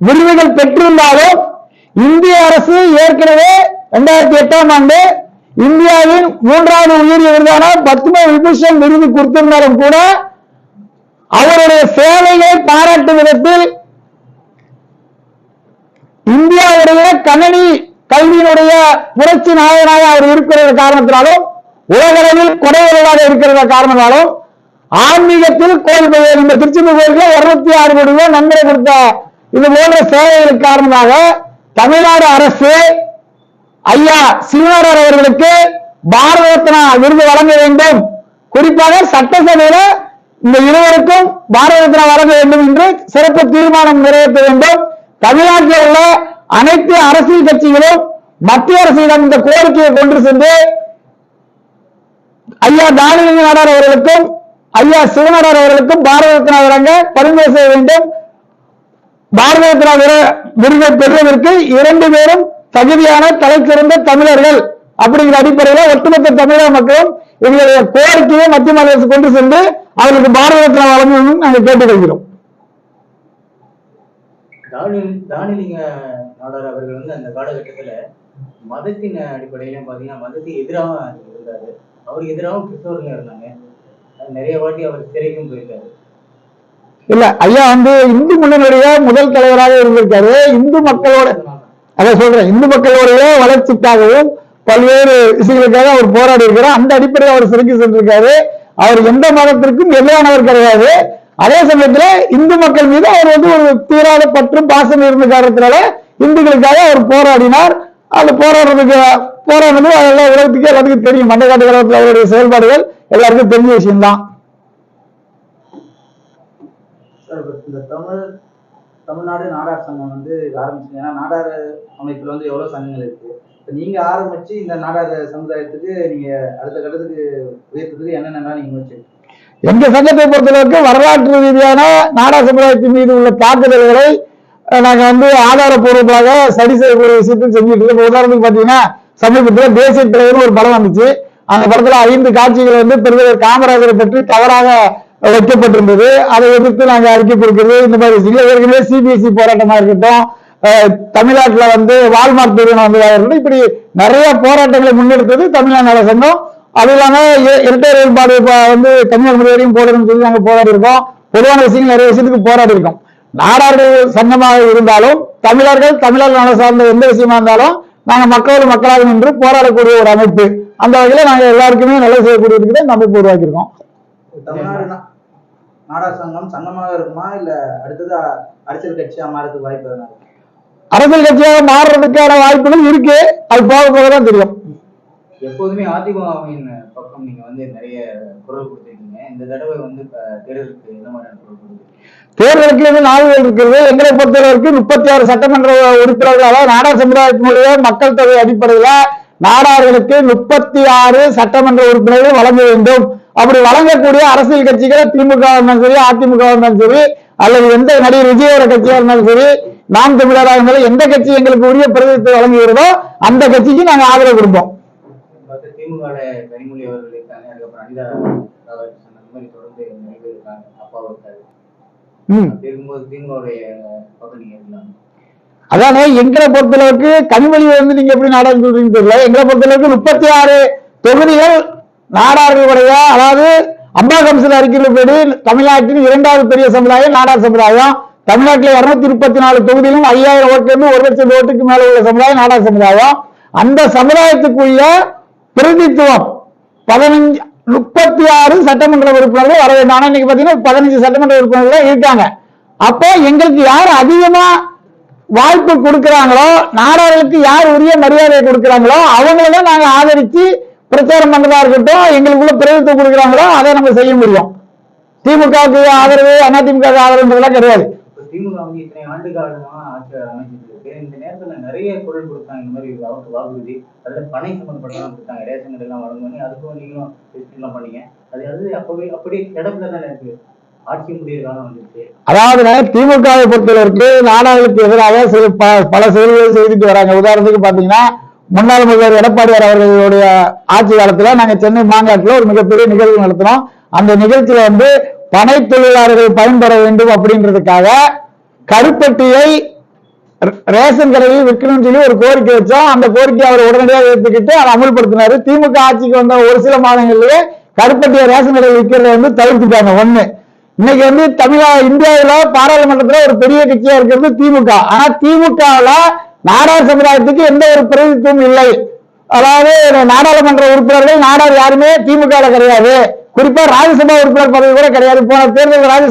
விருதுகள் பெற்றிருந்தாலும் இந்திய அரசு ஏற்கனவே இரண்டாயிரத்தி எட்டாம் ஆண்டு இந்தியாவின் மூன்றாவது உயரிய விருதான பத்ம விபூஷன் விருது கொடுத்திருந்தாலும் கூட அவருடைய சேவையை பாராட்டும் விதத்தில் இந்தியாவுடைய கணனி கல்வியினுடைய புரட்சி நாயகனாக அவர் இருக்கிற காரணத்தினாலும் உலகளவில் கொடையுறவாக இருக்கிற காரணத்தினாலும் ஆன்மீகத்தில் கோயில் பெயர் இந்த திருச்செந்தூர் கோயிலுக்கு இருநூத்தி ஆறு கோடி ரூபாய் நன்மை கொடுத்த இது போன்ற சேவைகள் காரணமாக தமிழ்நாடு அரசு ஐயா சீனிவாரர் அவர்களுக்கு பாரத ரத்னா விருது வழங்க வேண்டும். குறிப்பாக சட்டசபையில இந்த இருவருக்கும் பாரத ரத்னா வழங்க வேண்டும் என்று சிறப்பு தீர்மானம் நிறைவேற்ற வேண்டும். தமிழ்நாட்டில் உள்ள அனைத்து அரசியல் கட்சிகளும் மத்திய அரசிடம் இந்த கோரிக்கையை கொண்டு சென்று ஐயா தானியங்கி அவர்களுக்கும் ஐயா சிவநாடார் அவர்களுக்கும் பாரத ரத்னா வழங்க பரிந்துரை செய்ய வேண்டும். பாரத ரத்னா விருதை பெறுவதற்கு இரண்டு பேரும் தகுதியான தலைச்சிறந்த தமிழர்கள். அப்படிங்கிற அடிப்படையில ஒட்டுமொத்த தமிழக மக்களும் எங்களுடைய கோரிக்கையை மத்திய மாநில அரசு கொண்டு சென்று அவர்களுக்கு பாரத ரத்னா வழங்கணும் நாங்கள் கேட்டுக்கொள்கிறோம் தானிலிங்க நாடார் அவர்கள் வந்து அந்த காலகட்டத்துல மதத்தின் அடிப்படையில பாத்தீங்கன்னா மதத்துக்கு எதிராக இருந்தாரு அவருக்கு எதிராகவும் கிறிஸ்தவர்கள் இருந்தாங்க. நிறைய வாட்டி அவர் சிறைக்கும் போயிருக்காரு. இல்ல ஐயா வந்து இந்து முன்னணியுடைய முதல் தலைவராக இருந்திருக்காரு. இந்து மக்களோட அதான் சொல்றேன். இந்து மக்களுடைய வளர்ச்சிக்காகவும் பல்வேறு விஷயங்களுக்காக அவர் போராடி இருக்கிறார். அந்த அடிப்படையில் அவர் சிறுக்கி சென்றிருக்காரு. அவர் எந்த மதத்திற்கும் எதிரானவர் கிடையாது. அதே சமயத்துல இந்து மக்கள் மீது அவர் வந்து ஒரு தீராத பற்றும் பாசம் இருந்த காரணத்தினால இந்துக்களுக்காக அவர் போராடினார். அந்த போராடுறதுக்கு போராடுறது அதெல்லாம் உலகத்துக்கு எல்லாத்துக்கும் தெரியும். மண்டகாட்டு காலத்தில் அவருடைய செயல்பாடுகள் எல்லாருக்கும் தெரிஞ்ச விஷயம்தான் சார் இப்ப இந்த தமிழ் தமிழ்நாடு நாடார் சங்கம் வந்து ஆரம்பிச்சீங்க ஏன்னா நாடார் அமைப்புல வந்து எவ்வளவு சங்கங்கள் இருக்கு. இப்போ நீங்க ஆரம்பிச்சு இந்த நாடார் சமுதாயத்துக்கு நீங்க அடுத்த கட்டத்துக்கு உயர்த்ததுக்கு என்னென்னலாம் நீங்க முயற்சி எங்க சங்கத்தை பொறுத்தளவுக்கு வரலாற்று ரீதியான நாடா சமுதாயத்தின் மீது உள்ள தாக்குதல்களை நாங்கள் வந்து ஆதாரப்பூர்வமாக சரி செய்யக்கூடிய விஷயத்தையும் செஞ்சுட்டு இருக்கோம். உதாரணத்துக்கு பார்த்தீங்கன்னா சமீபத்தில் தேசிய தலைவர் ஒரு படம் வந்துச்சு. அந்த படத்துல ஐந்து காட்சிகள் வந்து பெருந்தலைவர் காமராஜரை பற்றி தவறாக வைக்கப்பட்டிருந்தது. அதை எதிர்த்து நாங்க அறிக்கை கொடுக்கிறது. இந்த மாதிரி விஷயங்கள் ஏற்கனவே சிபிஎஸ்சி போராட்டமா இருக்கட்டும் தமிழ்நாட்டில் தமிழ்நாட்டுல வந்து வால்மார்க் நிறுவனம் வந்து இருக்கட்டும் இப்படி நிறைய போராட்டங்களை முன்னெடுத்தது தமிழ்நாடு அரசாங்கம் அது இல்லாம இரட்டை வேறுபாடு வந்து கன்னியாகுமரி வரையும் போடணும்னு சொல்லி நாங்க போராடி இருக்கோம். பொதுவான விஷயங்கள் நிறைய விஷயத்துக்கு போராடி இருக்கோம். நாடார்கள் சங்கமாக இருந்தாலும் தமிழர்கள் தமிழர் நல சார்ந்த எந்த விஷயமா இருந்தாலும் நாங்க மக்களோடு மக்களாக நின்று போராடக்கூடிய ஒரு அமைப்பு. அந்த வகையில நாங்க எல்லாருக்குமே நல்லது செய்யக்கூடியதுக்கு தான் அமைப்பு உருவாக்கியிருக்கோம். தமிழ்நாடு நா- நாடார் சங்கம் சங்கமாக இருக்குமா? இல்ல அடுத்தது அரசியல் கட்சியா மாறதுக்கு வாய்ப்பு எதனா? அரசியல் கட்சியாக மாறுறதுக்கான வாய்ப்புகள் இருக்கு. அது போக போக தான் தெரியும். எப்போதுமே அதிமுகவின் பக்கம் நீங்க வந்து நிறைய குரல் கொடுத்திருக்கீங்க. இந்த தடவை வந்து தேர்தலுக்கு என்ன மாதிரியான குரல் தேர்தலுக்கு வந்து நாடுகள் இருக்கிறது. எங்களை பொறுத்தவரைக்கு முப்பத்தி ஆறு சட்டமன்ற உறுப்பினர்கள் அதாவது நாடார் சமுதாயத்தினுடைய மக்கள் தொகை அடிப்படையில நாடார்களுக்கு முப்பத்தி ஆறு சட்டமன்ற உறுப்பினர்கள் வழங்க வேண்டும். அப்படி வழங்கக்கூடிய அரசியல் கட்சிகள் திமுக இருந்தாலும் சரி அதிமுக இருந்தாலும் சரி அல்லது எந்த நடிகர் விஜயோட கட்சியா இருந்தாலும் சரி நாம் தமிழராக இருந்தாலும் எந்த கட்சி எங்களுக்கு உரிய பிரதிநிதித்துவம் வழங்குகிறதோ அந்த கட்சிக்கு நாங்க ஆதரவு கொடுப்போம். அதானே எங்களை பொறுத்தளவுக்கு கனிமொழி வந்து நீங்க எப்படி சொல்றீங்க தெரியல. எங்களை பொறுத்தளவுக்கு முப்பத்தி ஆறு தொகுதிகள் நாடார்களுடைய அதாவது அம்மா கமிஷன் அறிக்கையின்படி தமிழ்நாட்டின் இரண்டாவது பெரிய சமுதாயம் நாடார் சமுதாயம். தமிழ்நாட்டில் இருநூத்தி முப்பத்தி நாலு தொகுதியிலும் ஐயாயிரம் ஓட்டுலேருந்து ஒரு லட்சம் ஓட்டுக்கு மேல உள்ள சமுதாயம் நாடார் சமுதாயம். அந்த சமுதாயத்துக்குரிய பிரதித்துவம் பதினஞ்சு முப்பத்தி ஆறு சட்டமன்ற உறுப்பினர்கள் வர வேண்டும். ஆனா இன்னைக்கு பாத்தீங்கன்னா பதினஞ்சு சட்டமன்ற உறுப்பினர்கள் இருக்காங்க. அப்போ எங்களுக்கு யார் அதிகமா வாய்ப்பு கொடுக்கிறாங்களோ நாடார்களுக்கு யார் உரிய மரியாதை கொடுக்கிறாங்களோ அவங்கள தான் நாங்க ஆதரிச்சு பிரச்சாரம் பண்றதா இருக்கட்டும் எங்களுக்குள்ள பிரதித்துவம் கொடுக்கறாங்களோ அதை நம்ம செய்ய முடியும். திமுகவுக்கு ஆதரவு அதிமுக ஆதரவுன்றதெல்லாம் கிடையாது. அதாவது திமுகவை பொறுத்தவரைக்கு நாடாளுக்கு எதிராக பல செயல்கள் செய்துட்டு வராங்க. உதாரணத்துக்கு பாத்தீங்கன்னா முன்னாள் முதல்வர் எடப்பாடியார் அவர்களுடைய ஆட்சி காலத்துல நாங்க சென்னை மாங்காட்டுல ஒரு மிகப்பெரிய நிகழ்வு நடத்தினோம். அந்த நிகழ்ச்சியில வந்து பனை தொழிலாளர்கள் பயன்பெற வேண்டும் அப்படின்றதுக்காக கருப்பட்டியை ரேஷன் கடையில் விற்கணும்னு சொல்லி ஒரு கோரிக்கை வச்சோம். அந்த கோரிக்கையை அவர் உடனடியாக ஏற்றுக்கிட்டு அதை அமல்படுத்தினாரு. திமுக ஆட்சிக்கு வந்த ஒரு சில மாதங்களிலேயே கருப்பட்டியை ரேஷன் கடையில் விற்கிறத வந்து தவிர்த்துட்டாங்க ஒண்ணு. இன்னைக்கு வந்து தமிழக இந்தியாவில பாராளுமன்றத்துல ஒரு பெரிய கட்சியா இருக்கிறது திமுக. ஆனா திமுகவில் நாடார் சமுதாயத்துக்கு எந்த ஒரு பிரதித்துவம் இல்லை. அதாவது நாடாளுமன்ற உறுப்பினர்கள் நாடார் யாருமே திமுக கிடையாது. குறிப்பா ராஜ்யசபா உறுப்பினர் பதவி கூட கிடையாது. போன தேர்தல் ராஜ்யசபா